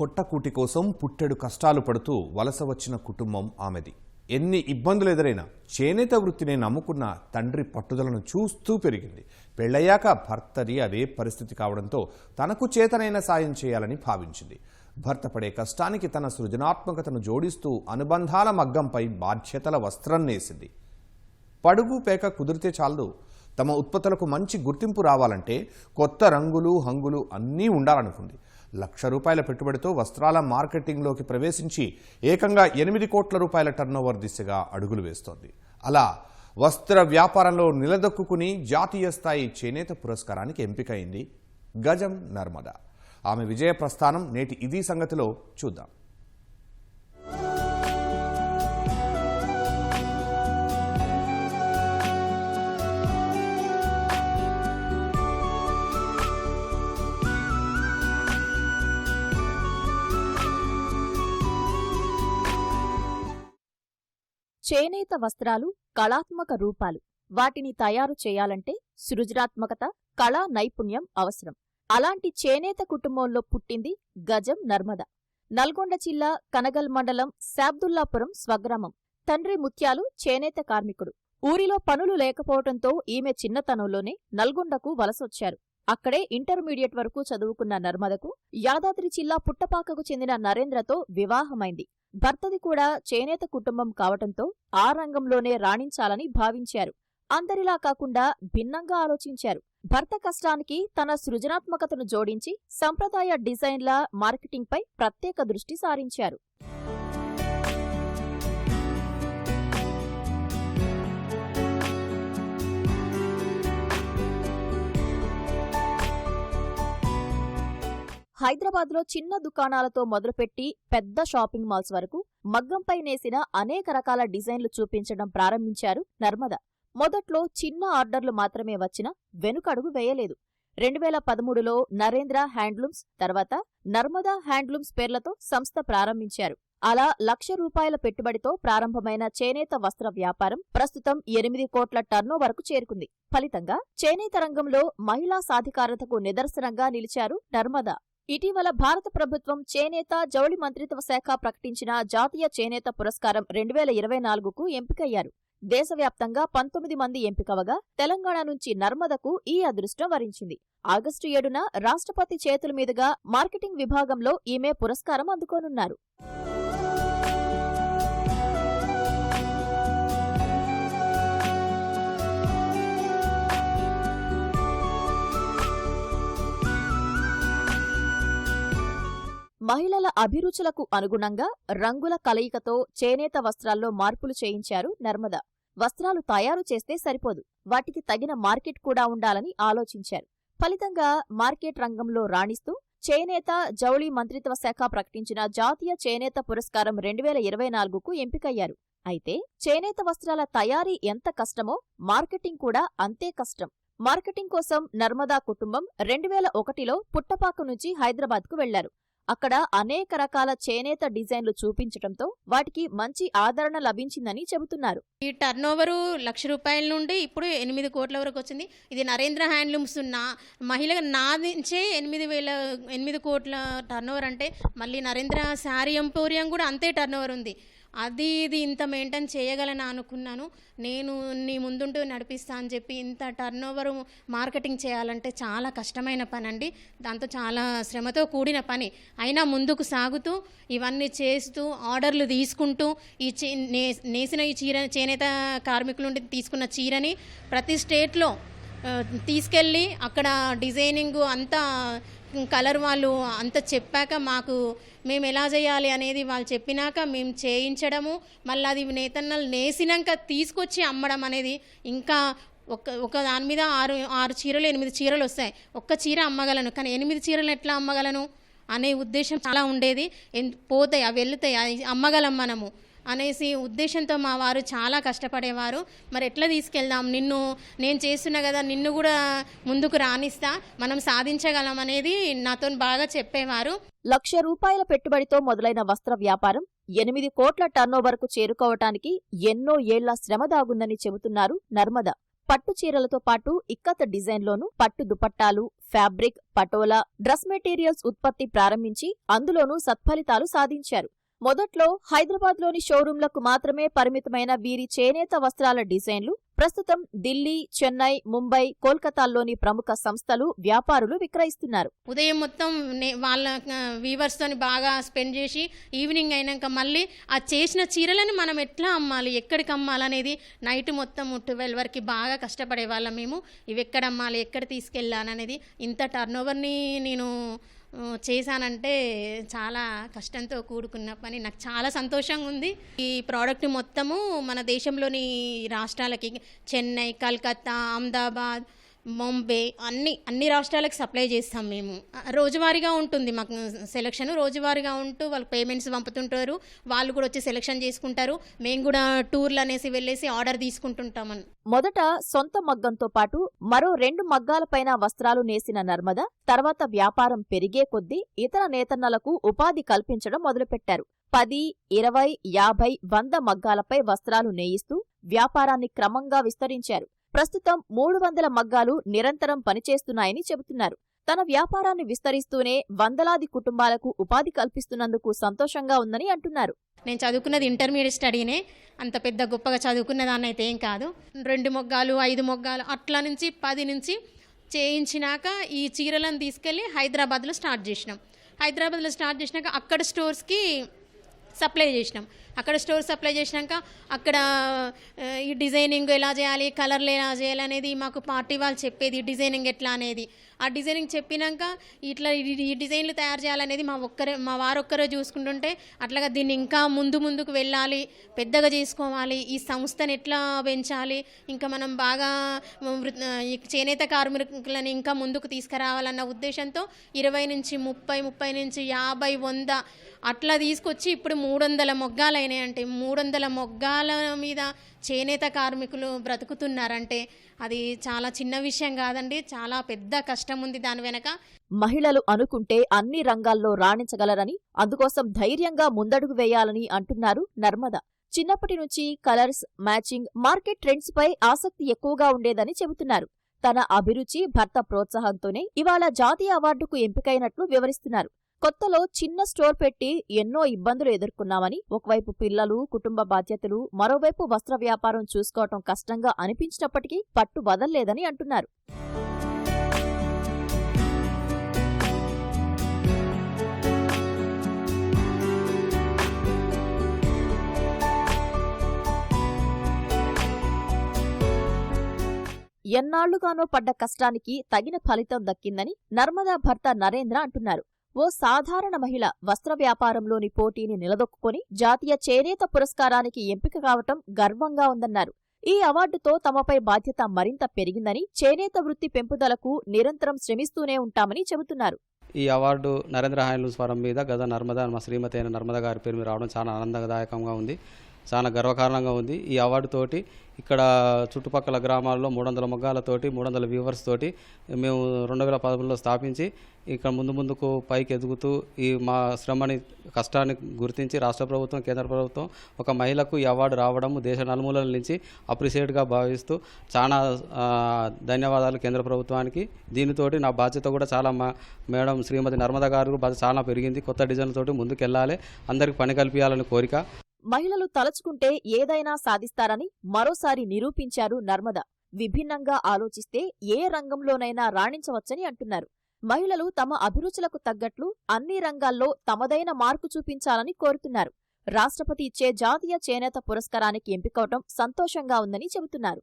పొట్టకూటి కోసం పుట్టెడు కష్టాలు పడుతూ వలస వచ్చిన కుటుంబం ఆమెది. ఎన్ని ఇబ్బందులు ఎదురైనా చేనేత వృత్తిని నమ్ముకున్న తండ్రి పట్టుదలను చూస్తూ పెరిగింది. పెళ్ళయ్యాక భర్తది అదే పరిస్థితి కావడంతో తనకు చేతనైన సాయం చేయాలని భావించింది. భర్త పడే కష్టానికి తన సృజనాత్మకతను జోడిస్తూ అనుబంధాల మగ్గంపై బాధ్యతల వస్త్రం నేసింది. పడుగు పేక కుదిరితే చాలదు. తమ ఉత్పత్తులకు మంచి గుర్తింపు రావాలంటే కొత్త రంగులు హంగులు అన్నీ ఉండాలనుకుంది. లక్ష రూపాయల పెట్టుబడితో వస్త్రాల మార్కెటింగ్లోకి ప్రవేశించి ఏకంగా ఎనిమిది కోట్ల రూపాయల టర్నోవర్ దిశగా అడుగులు వేస్తోంది. అలా వస్త్ర వ్యాపారంలో నిలదొక్కుని జాతీయ స్థాయి చేనేత పురస్కారానికి ఎంపికైంది గజం నర్మద. ఆమె విజయ ప్రస్థానం నేటి ఇదీ సంగతిలో చూద్దాం. చేనేత వస్త్రాలు కళాత్మక రూపాలు. వాటిని తయారు చేయాలంటే సృజనాత్మకత కళా నైపుణ్యం అవసరం. అలాంటి చేనేత కుటుంబంలో పుట్టింది గజం నర్మద. నల్గొండ జిల్లా కనగల్ మండలం శాబ్దుల్లాపురం స్వగ్రామం. తండ్రి ముత్యాలు చేనేత కార్మికుడు. ఊరిలో పనులు లేకపోవడంతో ఈమె చిన్నతనంలోనే నల్గొండకు వలసొచ్చారు. అక్కడే ఇంటర్మీడియట్ వరకు చదువుకున్న నర్మదకు యాదాద్రి జిల్లా పుట్టపాకకు చెందిన నరేంద్రతో వివాహమైంది. భర్తది కూడా చేనేత కుటుంబం కావటంతో ఆ రంగంలోనే రాణించాలని భావించారు. అందరిలా కాకుండా భిన్నంగా ఆలోచించారు. భర్త కష్టానికి తన సృజనాత్మకతను జోడించి సంప్రదాయ డిజైన్ల మార్కెటింగ్పై ప్రత్యేక దృష్టి సారించారు. హైదరాబాద్లో చిన్న దుకాణాలతో మొదలుపెట్టి పెద్ద షాపింగ్ మాల్స్ వరకు మగ్గంపై నేసిన అనేక రకాల డిజైన్లు చూపించడం ప్రారంభించారు నర్మద. మొదట్లో చిన్న ఆర్డర్లు మాత్రమే వచ్చినా వెనుకడుగు వేయలేదు. రెండు వేల పదమూడులో నరేంద్ర హ్యాండ్లూమ్స్ తర్వాత నర్మదా హ్యాండ్లూమ్స్ పేర్లతో సంస్థ ప్రారంభించారు. అలా లక్ష రూపాయల పెట్టుబడితో ప్రారంభమైన చేనేత వస్త్ర వ్యాపారం ప్రస్తుతం ఎనిమిది కోట్ల టర్నోవర్కు చేరుకుంది. ఫలితంగా చేనేత రంగంలో మహిళా సాధికారతకు నిదర్శనంగా నిలిచారు నర్మదా. ఇటీవల భారత ప్రభుత్వం చేనేత జౌళి మంత్రిత్వ శాఖ ప్రకటించిన జాతీయ చేనేత పురస్కారం రెండు వేల ఇరవై నాలుగుకు ఎంపికయ్యారు. దేశవ్యాప్తంగా పంతొమ్మిది మంది ఎంపికవగా తెలంగాణ నుంచి నర్మదకు ఈ అదృష్టం వరించింది. ఆగస్టు ఏడున రాష్ట్రపతి చేతుల మీదుగా మార్కెటింగ్ విభాగంలో ఈమె పురస్కారం అందుకోనున్నారు. మహిళల అభిరుచులకు అనుగుణంగా రంగుల కలయికతో చేనేత వస్త్రాల్లో మార్పులు చేయించారు నర్మద. వస్త్రాలు తయారు చేస్తే సరిపోదు. వాటికి తగిన మార్కెట్ కూడా ఉండాలని ఆలోచించారు. ఫలితంగా మార్కెట్ రంగంలో రాణిస్తూ చేనేత జౌళి మంత్రిత్వ శాఖ ప్రకటించిన జాతీయ చేనేత పురస్కారం రెండు వేల ఇరవై నాలుగుకు ఎంపికయ్యారు. అయితే చేనేత వస్త్రాల తయారీ ఎంత కష్టమో మార్కెటింగ్ కూడా అంతే కష్టం. మార్కెటింగ్ కోసం నర్మదా కుటుంబం రెండు వేల ఒకటిలో పుట్టపాక నుంచి హైదరాబాద్కు వెళ్ళారు. అక్కడ అనేక రకాల చేనేత డిజైన్లు చూపించటంతో వాటికి మంచి ఆదరణ లభించిందని చెబుతున్నారు. ఈ టర్న్ ఓవరు లక్ష రూపాయల నుండి ఇప్పుడు ఎనిమిది కోట్ల వరకు వచ్చింది. ఇది నరేంద్ర హ్యాండ్లూమ్స్ నా మహిళ నా నుంచే ఎనిమిది వేల ఎనిమిది కోట్ల టర్న్ ఓవర్ అంటే మళ్ళీ నరేంద్ర శారీ ఎంపోరియం కూడా అంతే టర్న్ ఓవర్ ఉంది. అది ఇది ఇంత మెయింటైన్ చేయగలను అనుకున్నాను. నేను నీ ముందుంటూ నడిపిస్తా అని చెప్పి ఇంత టర్న్ ఓవర్ మార్కెటింగ్ చేయాలంటే చాలా కష్టమైన పని అండి దాంతో చాలా శ్రమతో కూడిన పని. అయినా ముందుకు సాగుతూ ఇవన్నీ చేస్తూ ఆర్డర్లు తీసుకుంటూ ఈ చే నే- నేసిన ఈ చీర చేనేత కార్మికుల నుండి తీసుకున్న చీరని ప్రతి స్టేట్లో తీసుకెళ్ళి అక్కడ డిజైనింగ్ అంతా కలర్ వాళ్ళు అంత చెప్పాక మాకు మేము ఎలా చేయాలి అనేది వాళ్ళు చెప్పినాక మేము చేయించడము మళ్ళీ అది నేతన్నలు నేసినాక తీసుకొచ్చి అమ్మడం అనేది ఇంకా ఒక ఒక దాని మీద ఆరు ఆరు చీరలు ఎనిమిది చీరలు వస్తాయి. ఒక్క చీర అమ్మగలను. కానీ ఎనిమిది చీరలు ఎట్లా అమ్మగలను? అనే ఉద్దేశం చాలా ఉండేది. పోతాయి అవి వెళ్తాయి. అవి అమ్మగలం మనము. అనేసి ఉద్దేశంతో మా వారు చాలా కష్టపడేవారు. మరి ఎట్లా తీసుకెళ్దాం? నిన్ను నేను చేస్తున్నా కదా నిన్ను కూడా ముందుకు రాణిస్తా మనం సాధించగలం అనేది నాతో బాగా చెప్పేవారు. లక్ష రూపాయల పెట్టుబడితో మొదలైన వస్త్ర వ్యాపారం ఎనిమిది కోట్ల టర్నోవర్కు చేరుకోవటానికి ఎన్నో ఏళ్ళ శ్రమ దాగుందని చెబుతున్నారు నర్మద. పట్టు చీరలతో పాటు ఇక్కత డిజైన్లోనూ పట్టు దుపట్టాలు ఫ్యాబ్రిక్ పటోలా డ్రెస్ మెటీరియల్స్ ఉత్పత్తి ప్రారంభించి అందులోనూ సత్ఫలితాలు సాధించారు. మొదట్లో హైదరాబాద్లోని షోరూంలకు మాత్రమే పరిమితమైన వీరి చేనేత వస్త్రాల డిజైన్లు ప్రస్తుతం ఢిల్లీ చెన్నై ముంబై కోల్కతాల్లోని ప్రముఖ సంస్థలు వ్యాపారులు విక్రయిస్తున్నారు. ఉదయం మొత్తం నే- వాళ్ళ వీవర్స్తోని బాగా స్పెండ్ చేసి ఈవినింగ్ అయినాక మళ్ళీ ఆ చేసిన చీరలని మనం ఎట్లా అమ్మాలి ఎక్కడికి అమ్మాలి అనేది నైట్ మొత్తం ట్వెల్వ్ వరకు బాగా కష్టపడే వాళ్ళం మేము. ఇవి ఎక్కడ అమ్మాలి ఎక్కడ తీసుకెళ్ళాలనేది ఇంత టర్న్ ఓవర్ని నేను చేశానంటే చాలా కష్టంతో కూడుకున్న పని. నాకు చాలా సంతోషంగా ఉంది ఈ ప్రోడక్ట్ మొత్తము మన దేశంలోని రాష్ట్రాలకి చెన్నై కలకత్తా అహ్మదాబాద్ ముంబై అన్ని అన్ని రాష్ట్రాలకు సప్లై చేస్తాం మేము. రోజువారీగా ఉంటుంది మాకు సెలక్షన్. రోజువారీగా ఉంటూ వాళ్ళు పేమెంట్స్ పంపుతుంటారు. వాళ్ళు కూడా వచ్చి సెలక్షన్ చేసుకుంటారు. మేము కూడా టూర్లు అనేసి వెళ్ళేసి ఆర్డర్ తీసుకుంటుంటామని. మొదట సొంత మగ్గంతో పాటు మరో రెండు మగ్గాలపైన వస్త్రాలు నేసిన నర్మద తర్వాత వ్యాపారం పెరిగే కొద్దీ ఇతర నేతన్నలకు ఉపాధి కల్పించడం మొదలుపెట్టారు. పది ఇరవై యాభై వంద మగ్గాలపై వస్త్రాలు నేయిస్తూ వ్యాపారాన్ని క్రమంగా విస్తరించారు. ప్రస్తుతం మూడు వందల మగ్గాలు నిరంతరం పనిచేస్తున్నాయని చెబుతున్నారు. తన వ్యాపారాన్ని విస్తరిస్తూనే వందలాది కుటుంబాలకు ఉపాధి కల్పిస్తున్నందుకు సంతోషంగా ఉందని అంటున్నారు. నేను చదువుకున్నది ఇంటర్మీడియట్ స్టడీనే. అంత పెద్ద గొప్పగా చదువుకున్న దాన్ని అయితే ఏం కాదు. రెండు మొగ్గాలు ఐదు మొగ్గాలు అట్లా నుంచి పది నుంచి చేయించినాక ఈ చీరలను తీసుకెళ్ళి హైదరాబాద్లో స్టార్ట్ చేసినాం. హైదరాబాద్లో స్టార్ట్ చేసినాక అక్కడ స్టోర్స్కి సప్లై చేసినాం. అక్కడ స్టోర్ సప్లై చేసినాక అక్కడ ఈ డిజైనింగ్ ఎలా చేయాలి కలర్లు ఎలా చేయాలి అనేది మాకు పార్టీ వాళ్ళు చెప్పేది డిజైనింగ్ ఎట్లా అనేది. ఆ డిజైనింగ్ చెప్పినాక ఇట్లా ఈ- డిజైన్లు తయారు చేయాలనేది మా ఒక్కరే మా వారొక్కరే చూసుకుంటుంటే అట్లాగా దీన్ని ఇంకా ముందు ముందుకు వెళ్ళాలి పెద్దగా చేసుకోవాలి ఈ సంస్థను ఎట్లా పెంచాలి ఇంకా మనం బాగా వృ- చేనేత కార్మికులను ఇంకా ముందుకు తీసుకురావాలన్న ఉద్దేశంతో ఇరవై నుంచి ముప్పై ముప్పై నుంచి యాభై వంద అట్లా తీసుకొచ్చి ఇప్పుడు మూడు వందల మొగ్గాలైనాయంటే మూడు వందల మొగ్గాల మీద చేనేత కార్మికులు బ్రతుకుతున్నారంటే అది చాలా చిన్న విషయం కాదండి చాలా పెద్ద కష్టం. ఉంది దాని వెనక. మహిళలు అనుకుంటే అన్ని రంగాల్లో రాణించగలరని అందుకోసం ధైర్యంగా ముందడుగు వేయాలని అంటున్నారు నర్మద. చిన్నప్పటి నుంచి కలర్స్ మ్యాచింగ్ మార్కెట్ ట్రెండ్స్ పై ఆసక్తి ఎక్కువగా ఉండేదని చెబుతున్నారు. తన అభిరుచి భర్త ప్రోత్సాహంతోనే ఇవాళ జాతీయ అవార్డుకు ఎంపికైనట్లు వివరిస్తున్నారు. కొత్తలో చిన్న స్టోర్ పెట్టి ఎన్నో ఇబ్బందులు ఎదుర్కొన్నామని ఒకవైపు పిల్లలు కుటుంబ బాధ్యతలు మరోవైపు వస్త్ర వ్యాపారం చూసుకోవటం కష్టంగా అనిపించినప్పటికీ పట్టు వదల్లేదని అంటున్నారు. ఎన్నాళ్ళుగానో పడ్డ కష్టానికి తగిన ఫలితం దక్కిందని నర్మదా భర్త నరేంద్ర అంటున్నారు. ఓ సాధారణ మహిళ వస్త్ర వ్యాపారంలోని పోటీని నిలదొక్కుని జాతీయ చేనేత పురస్కారానికి ఎంపిక కావటం గర్వంగా ఉందన్నారు. ఈ అవార్డుతో తమపై బాధ్యత మరింత పెరిగిందని చేనేత వృత్తి పెంపుదలకు నిరంతరం శ్రమిస్తూనే ఉంటామని చెబుతున్నారు. ఈ అవార్డు నరేంద్ర హ్యాండ్లూమ్స్ ఫరం మీద గద నర్మదా మా శ్రీమతి అయిన నర్మదా గారి పేరు మీద రావడం చాలా ఆనందదాయకంగా ఉంది. చాలా గర్వకారణంగా ఉంది. ఈ అవార్డుతోటి ఇక్కడ చుట్టుపక్కల గ్రామాల్లో మూడు వందల మొగ్గాలతోటి మూడు వందల వ్యూవర్స్ తోటి మేము రెండు వేల పదమూడులో స్థాపించి ఇక్కడ ముందు ముందుకు పైకి ఎదుగుతూ ఈ మా శ్రమని కష్టాన్ని గుర్తించి రాష్ట్ర ప్రభుత్వం కేంద్ర ప్రభుత్వం ఒక మహిళకు ఈ అవార్డు రావడం దేశ నలుమూలల నుంచి అప్రిషియేట్గా భావిస్తూ చాలా ధన్యవాదాలు కేంద్ర ప్రభుత్వానికి. దీనితోటి నా బాధ్యత కూడా చాలా మా మేడం శ్రీమతి నర్మదా గారు బాధ్యత చాలా పెరిగింది. కొత్త డిజైన్లతోటి ముందుకు వెళ్ళాలి అందరికి పని కల్పించాలని కోరిక. మహిళలు తలచుకుంటే ఏదైనా సాధిస్తారని మరోసారి నిరూపించారు నర్మద. విభిన్నంగా ఆలోచిస్తే ఏ రంగంలోనైనా రాణించవచ్చని అంటున్నారు. మహిళలు తమ అభిరుచులకు తగ్గట్లు అన్ని రంగాల్లో తమదైన మార్కు చూపించాలని కోరుతున్నారు. రాష్ట్రపతి ఇచ్చే జాతీయ చేనేత పురస్కారానికి ఎంపికవటం సంతోషంగా ఉందని చెబుతున్నారు.